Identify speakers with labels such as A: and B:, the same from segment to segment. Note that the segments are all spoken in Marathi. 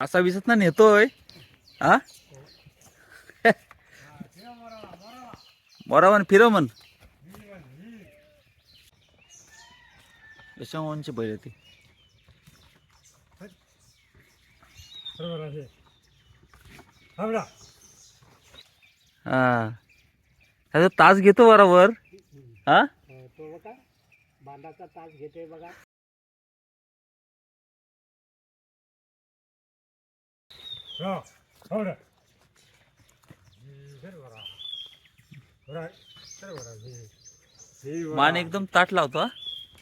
A: असा विसत ना नेतोय. हा? बरोबर फिरव म्हण यशवंची बैल ती. हा. त्याचा तास घेतो बरोबर. हा?
B: बांधाचा तास घेते बघा हो हो सर बरा ही ही
A: मान एकदम ताट लावतो हा?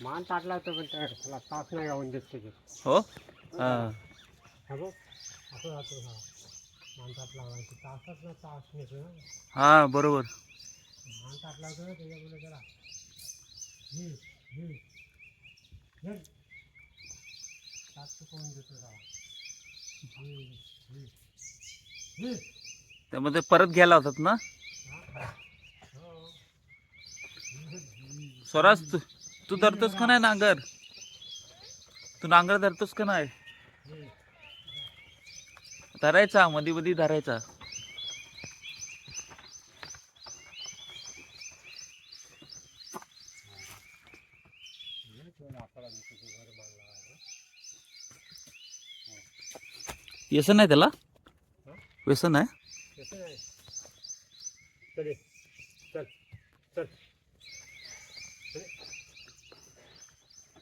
B: मान टाकला होता पण त्या त्याला तास नाही गावून देत त्याचे.
A: हो? हा.
B: हा. बघ असं जातो हा मान ताट लावायची तासात ना तास नेतो ना
A: हा बरोबर.
B: मान टाकला होता ना त्याच्यामुळे त्याला ही ही. तास चुकवून देतो त्याला
A: त्यामध्ये परत घ्यायला होतात ना? स्वराज तू तू धरतोस का नाही नांगर? तू नांगर धरतोस का नाही? धरायचा मधी मधी धरायचा. व्यसन नाही त्याला? व्यसन आहे?
B: कसं आहे चल ये. चल चल. चल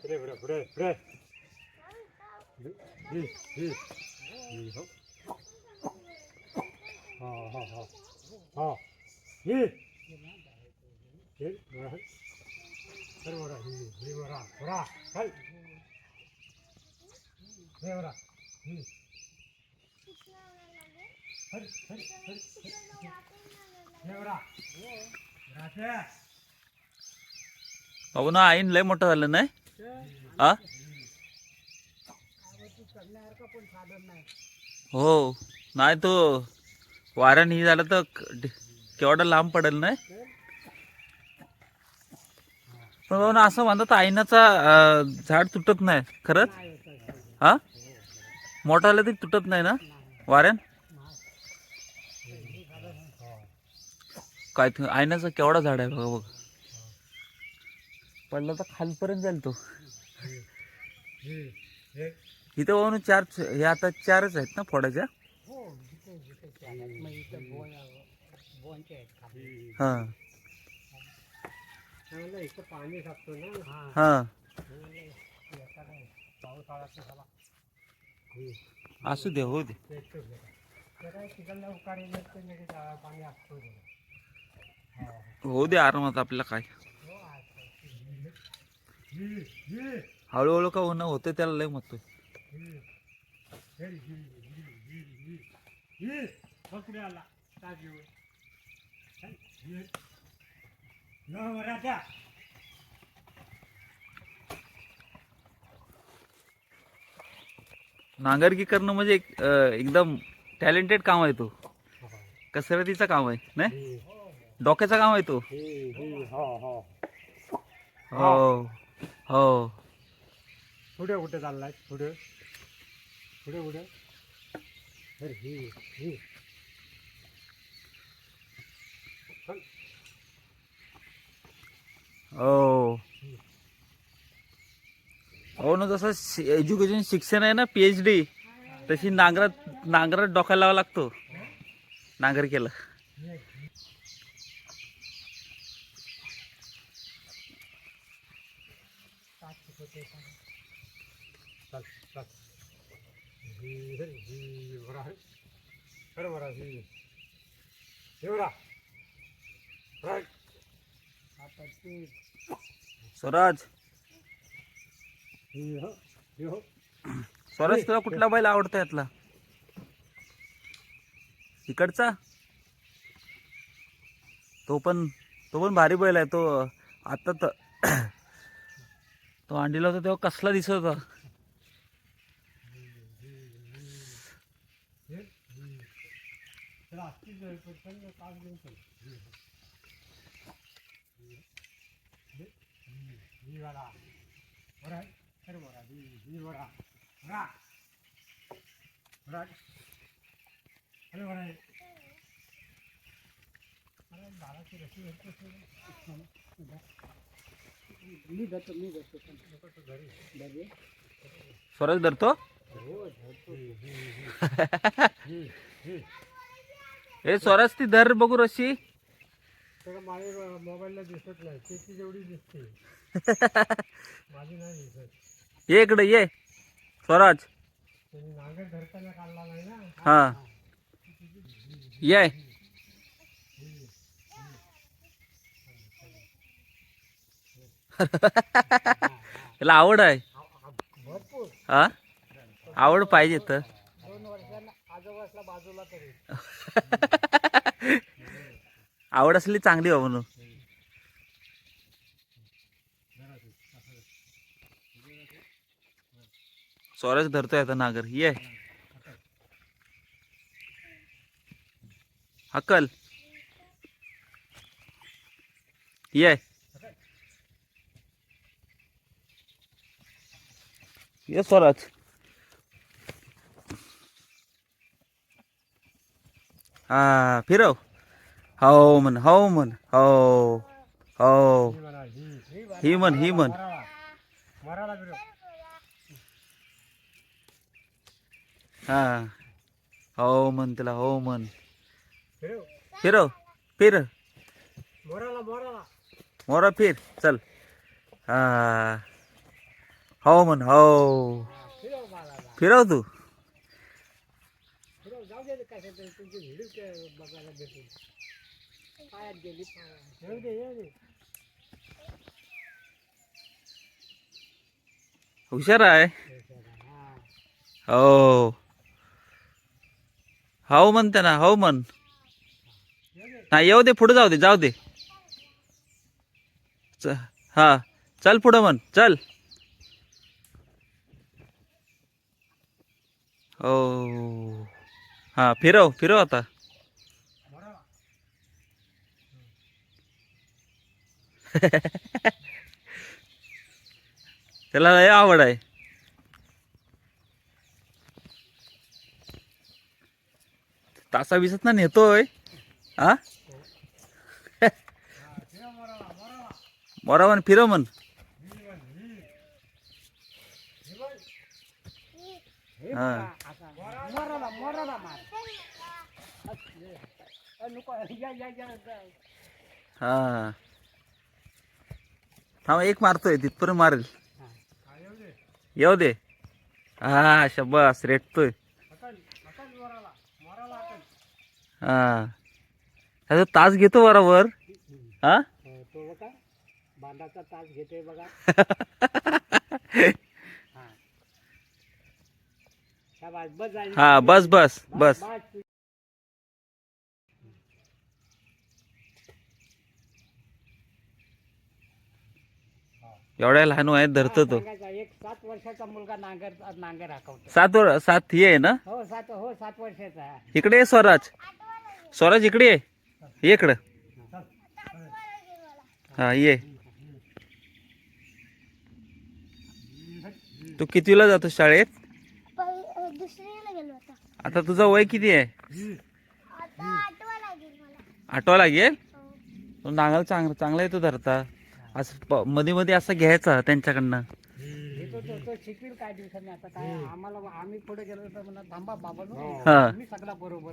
B: पुढे पुढे पुढे. पुढे ही ही
A: ना आईन लय मोठं झालं नाही? आ? हो नाही तो वारण ही झालं तर केवढा लांब पडेल नाही? पण भाऊ ना असं म्हणतात आईनाचा झाड तुटत नाही खरंच? हा? मोठं आलं तरी तुटत नाही ना वारण काय ते आयनाचं केवढा झाड आहे बघा बघ. पडला तर खालपर्यंत जाईल तो. इथं बाबा चार हे आता चारच आहेत ना फोडाच्या
B: हो.
A: हा.
B: पाणी टाकतो ना हा
A: हा
B: ही
A: असू दे हो दे. होऊ दे आरामात आपल्याला काय. हळूहळू का होणं होतं त्याला लय म्हणतो
B: नांगरगी
A: नांगरकी करणं म्हणजे एकदम टॅलेंटेड काम आहे तो. कसरतीचं काम आहे नाही?
B: हो.
A: डोक्याचं काम आहे तो.
B: ही ही हो हो. पुढे कुठे चाललाय? पुढे? पुढे पुढे? अरे ही ही.
A: हो. हो ना जसं एज्युकेशन शिक्षण आहे ना पीएच डी तशी नांगरात नांगरात डोक्याला लावा लागतो. नांगर केलं
B: चल चल ही हे ही बरा है अरे बरा ही हे बरा राईट आता ते
A: स्वराज. स्वराज तुला कुठला बैल आवडता यातला? इकडचा? तो पण तो पण भारी बैल आहे तो आता तर तो अंडीला होता तेव्हा कसला दिसत होता.
B: बाराची रशी
C: मी जातो जातो
A: स्वराज धरतो?
C: हो
A: स्वराज ती धर बघू रशी.
B: माझ्या मोबाईलला दिसत नाही. जेवढी दिसते. माझी नाही दिसत.
A: ये इकडे ये. स्वराज.
B: नांगर धरताना काढला नाही ना?
A: हा. ये. त्याला आवड आहे. हा? आवड पाहिजे तर. आवड असली चांगली हो म्हणून. स्वराज धरतोय आता नागर. ये. हकल. ये. ये स्वराज. हा फिरव. हो म्हण हो म्हण हो हो
B: ही म्हणा
A: म्हण ही म्हण. हा हो म्हण तिला हो म्हण.
B: फिरव
A: फिर. मोरा फिर चल. हा. हो म्हण हो.
B: फिरव
A: तू. हुशार आहे.
B: हो.
A: हो म्हणते ना हो म्हण. नाही येऊ दे पुढे जाऊ दे जाऊ दे. हा. चल पुढं म्हण चल. ओ. हा फिरव फिरव आता. त्याला लय आवड आहे. तासा विसत ना नेतोय. हा
B: फिरव
A: मोरा म्हण फिरव म्हण.
B: ही.
C: मोराला मोराला मार. अ, नको या या या जा.
A: हा. एक मारतोय तिथपर्यंत मारेल.
B: हा येऊ दे.
A: येऊ दे हा शब्बास रेटतोय. हा. त्याचा तास घेतो बरोबर. हा?
B: हो, बांधाचा तास घेते बघा हा शाबास, बस झाली.
A: हा बस बस बस. एवढ्या लहान वयात धरतो तो.
C: एक सात वर्षाचा मुलगा नांगर नांगर हाकवतो
A: सात वर सात ही आहे ना?
C: हो सात हो सात वर्षाचा आहे.
A: इकडे स्वराज. स्वराज इकडे ये इकडं. हा ये. तू कितीला जातो शाळेत
D: पहि- दुसरीला गेलो होता
A: आता तुझं वय किती आहे?
D: आता आठवा लागेल मला.
A: आठवा लागेल?
D: हो.
A: तो नांगल चांग चांगला आहे तो धरता. असं प- मध्ये मध्ये असं घ्यायचा त्यांच्याकडनं.
C: हे तो तो- तो शिकवील काय दिवसांनी आता काय आम्हाला आम्ही पुढे गेलो तर म्हणा थांबा बाबा
A: हा.
C: मी सगळा बरोबर.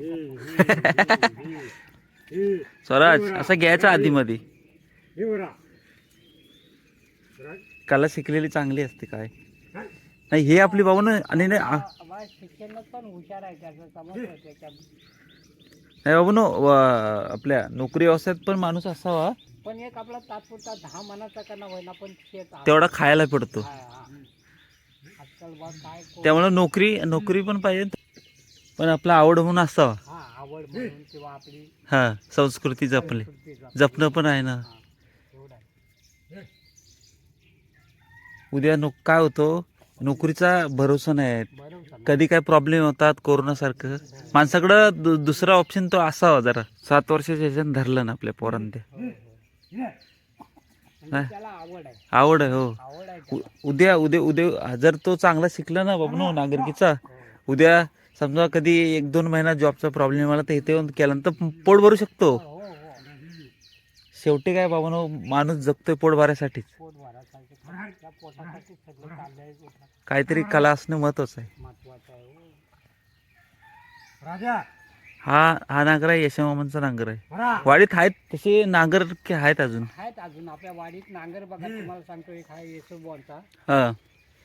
A: स्वराज असं घ्यायचं आधी मध्ये
B: ही
A: कला शिकलेली चांगली असते काय? नाही हे आपली बाबा ना आणि नाही आ-
C: बा- शिक्षणात पण हुशार आहे त्याचं समजतं त्याच्या
A: नाही बाबा नो व- आपल्या नोकरी व्यवसायात पण माणूस असावा.
C: पण एक आपला तात्पुरता दहा मनाचा का ना होईना पण शेत आहे.
A: तेवढा खायला पडतो.
C: हा, हा. आजकाल बा काय को-
A: त्यामुळे नोकरी नोकरी पण पाहिजे पण आपला आवड म्हणून असावा.
C: हा आवड म्हणून किंवा आपली
A: हा संस्कृती जपले
C: संस्कृती जप-
A: जपणं पण आहे ना.
C: हा, एवढं आहे.
A: उद्या नो काय होतं? नोकरीचा भरोसा नाही आहे. कधी काय प्रॉब्लेम होतात कोरोनासारखं माणसाकडं दु- दुसरा ऑप्शन तो असावा जरा सात वर्षाच्या ह्याच्यानं धरलं ना आपल्या पोरांनी ते.
B: ये.
C: त्याला आवड आहे
A: हो. उद्या उद्या उद्या जर तो चांगला शिकला ना बाबा नागरिकीचा
C: हो.
A: उद्या समजा कधी एक दोन महिना जॉबचा प्रॉब्लेम आला तर इथे येऊन केल्यानंतर पोट भरू शकतो
C: हो हो
A: शेवटी काय बाबांनो माणूस जगतोय पोट भरायसाठीच
C: पोट भरायसाठी त्या पोटासाठी सगळं चाललंय पोटात
A: काहीतरी कला असणं महत्वाचं आहे.
C: महत्वाचं आहे हो.
B: राजा.
A: हा हा नांगर आहे यशमामांचा नांगर आहे.
B: बरा.
A: वाडीत आहेत तसे नांगर के आहेत अजून?
C: आहेत अजून. आपल्या वाडीत नांगर बघा तुम्हाला सांगतो एक आहे येसोबॉनचा
A: हा.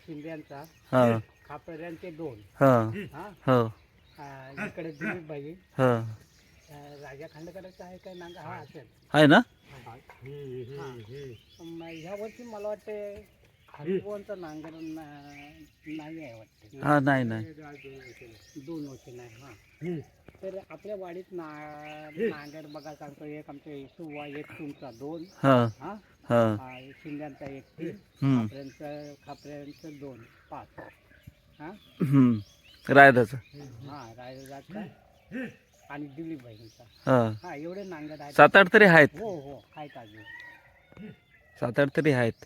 C: शिंद्यांचा
A: हा.
C: खापऱ्यांचे दोन.
A: हा.
C: हा.
A: हो.
C: इकडे दिलीप भाई
A: हा
C: राजा खांडेकरचा आहे काय नांगर? हा असेल.
A: आहे ना?
B: ही. ही. ही
C: म, ह्या वर्षी मला वाटते हरिभुवनचा नांगर ना- नाही आहे वाटते.
A: हा नाही नाही.
C: दोन वर्ष नाही हा. तर आपल्या वाडीत ना नांगर बघा सांगतो एक आमच्या येसुवा एक तुमचा दोन.
A: हा.
C: हा?
A: हा.
C: आ, शिंद्यांचा एक तीन
A: हम्म.
C: खापऱ्यांचं खापऱ्यांचं दोन पाच. हा?
A: हम्म. रायदाचं.
C: हा रायजाचा आणि दिलीप भाईंचा
A: हा.
C: हा एवढे नांगर आहेत.
A: सात आठ तरी आहेत.
C: हो हो आहेत अजून.
A: सात आठ तरी आहेत.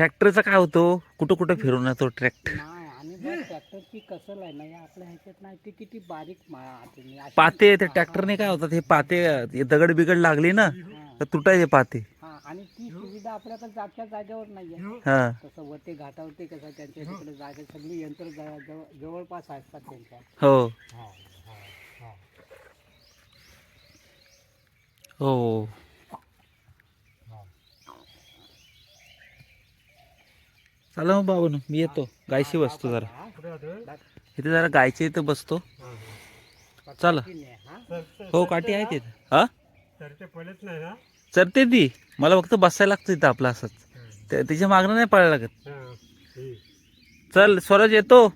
A: ट्रॅक्टरचा काय होतो? कुठं कुठं फिरून येतो ट्रॅक्टर?
C: नाही आणि बस ट्रॅक्टरची कसं आहे ना या आपल्या ह्याच्यात नाही ती किती बारीक मा- तुम्ही अशी-
A: पाते ते ट्रॅक्टरने काय होतात हे पाते हे दगड बिगड लागली ना तर तुटायचे पाते.
C: हा आणि ती सुविधा आपल्याकडे जागच्या जागेवर नाहीये.
A: हा.
C: तसं वरती घाटावरती कसं त्यांच्या तिकडे जागा सगळी यंत्र ज- जवळ- जवळपास असतात त्यांच्या.
A: हो.
B: हा हा हा
A: हो चला मग बाबा मी येतो. गायशी बसतो जरा. इथे जरा गायच्या इथं बसतो. चला.
C: हो
A: काठी आहे तिथं हा? चरते ती. मला फक्त बसायला लागतं इथं आपलं असंच. त्या- तिच्या मागणं नाही पळायला लागत. चल स्वराज येतो.